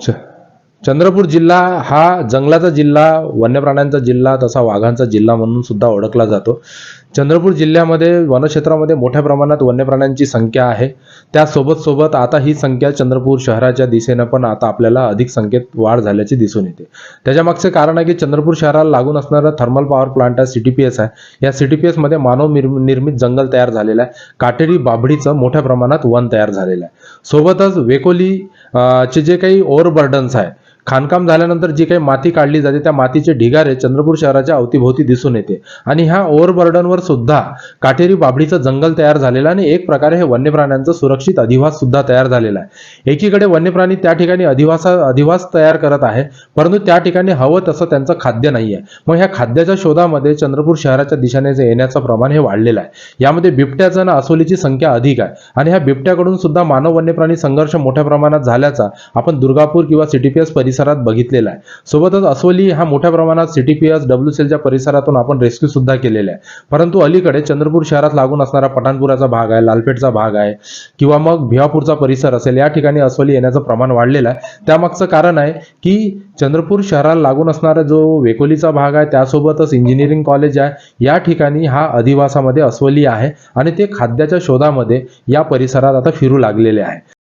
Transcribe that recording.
च चंद्रपूर जिल्हा हा जंगलाचा जिल्हा वन्य प्राण्यांचा जिल्हा तसा वाघांचा जिल्हा म्हणून सुद्धा ओळखला जातो. चंद्रपूर जिल्ह्यामध्ये वनक्षेत्रामध्ये मोठ्या प्रमाणात वन्य प्राण्यांची संख्या आहे. त्यासोबत सोबत आता ही संख्या चंद्रपूर शहराच्या दिशेनं पण आता आपल्याला अधिक संख्येत वाढ झाल्याची दिसून येते. त्याच्यामागचं कारण आहे की चंद्रपूर शहराला लागून असणारा थर्मल पॉवर प्लांट आहे सी टी पी एस आहे. या सी टी पी एसमध्ये मानव निर्म- निर्मित जंगल तयार झालेलं आहे. काटेरी बाभळीचं मोठ्या प्रमाणात वन तयार झालेलं आहे. सोबतच वेकोली चे जे काही ओव्हरबर्डन्स आहे खाणकाम झाल्यानंतर जी काही माती काढली जाते त्या मातीचे ढिगारे चंद्रपूर शहराच्या अवतीभोवती दिसून येते. आणि ह्या ओव्हरबर्डनवर सुद्धा काटेरी बाबडीचं जंगल तयार झालेलं आहे आणि एक प्रकारे हे वन्यप्राण्यांचं सुरक्षित अधिवास सुद्धा तयार झालेला आहे. एकीकडे वन्य प्राणी त्या ठिकाणी अधिवासा अधिवास तयार करत आहे परंतु त्या ठिकाणी हवं तसं त्यांचं खाद्य नाही आहे. मग ह्या खाद्याच्या शोधामध्ये चंद्रपूर शहराच्या दिशेने जे येण्याचं प्रमाण हे वाढलेलं आहे. यामध्ये बिबट्याचं आणि असोलीची संख्या अधिक आहे. आणि ह्या बिबट्याकडून सुद्धा मानव वन्यप्राणी संघर्ष मोठ्या प्रमाणात झाल्याचा आपण दुर्गापूर किंवा सिटीपीएस परिसरात बघितलेला आहे. सोबतच अस्वली हा मोठ्या प्रमाणात सीटीपीएस डब्ल्यू सेलच्या परिसरातून आपण रेस्क्यू सुद्धा केलेला आहे. परंतु अलीकडे चंद्रपूर शहरात लागून असणारा पठाणपुराचा भाग आहे लालपेठचा भाग आहे किंवा मग भिवापूरचा परिसर असेल या ठिकाणी अस्वली येण्याचं प्रमाण वाढलेलं आहे. त्यामागचं कारण आहे की चंद्रपूर शहराला लागून असणारा जो वेकोलीचा भाग आहे त्यासोबतच इंजिनिअरिंग कॉलेज आहे या ठिकाणी हा अधिवासामध्ये अस्वली आहे आणि ते खाद्याच्या शोधामध्ये या परिसरात आता फिरू लागलेले आहे.